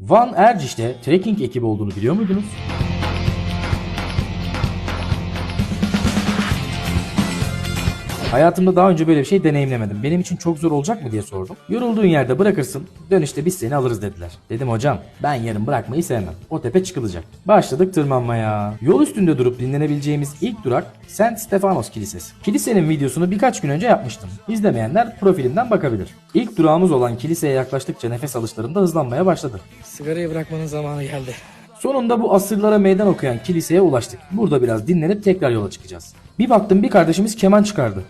Van Erciş'te trekking ekibi olduğunu biliyor muydunuz? Hayatımda daha önce böyle bir şey deneyimlemedim. Benim için çok zor olacak mı diye sordum. Yorulduğun yerde bırakırsın, dönüşte biz seni alırız dediler. Dedim hocam ben yarın bırakmayı sevmem. O tepe çıkılacak. Başladık tırmanmaya. Yol üstünde durup dinlenebileceğimiz ilk durak St. Stefanos Kilisesi. Kilisenin videosunu birkaç gün önce yapmıştım. İzlemeyenler profilimden bakabilir. İlk durağımız olan kiliseye yaklaştıkça nefes alışlarım da hızlanmaya başladı. Sigarayı bırakmanın zamanı geldi. Sonunda bu asırlara meydan okuyan kiliseye ulaştık. Burada biraz dinlenip tekrar yola çıkacağız. Bir baktım bir kardeşimiz keman çıkardı.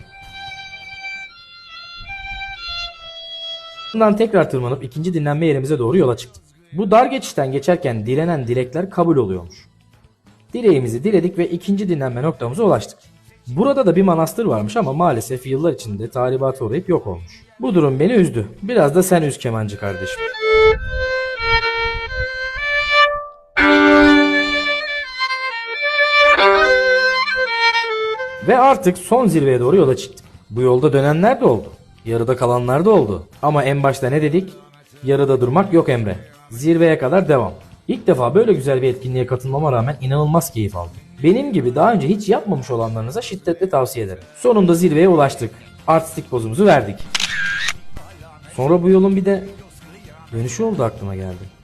Bundan tekrar tırmanıp ikinci dinlenme yerimize doğru yola çıktık. Bu dar geçişten geçerken dilenen dilekler kabul oluyormuş. Dileğimizi diledik ve ikinci dinlenme noktamıza ulaştık. Burada da bir manastır varmış ama maalesef yıllar içinde tahribata uğrayıp yok olmuş. Bu durum beni üzdü. Biraz da sen üz kemancı kardeşim. Ve artık son zirveye doğru yola çıktık. Bu yolda dönenler de oldu. Yarıda kalanlar da oldu. Ama en başta ne dedik? Yarıda durmak yok Emre. Zirveye kadar devam. İlk defa böyle güzel bir etkinliğe katılmama rağmen inanılmaz keyif aldım. Benim gibi daha önce hiç yapmamış olanlarınıza şiddetle tavsiye ederim. Sonunda zirveye ulaştık. Artistik pozumuzu verdik. Sonra bu yolun bir de dönüşü oldu aklıma geldi.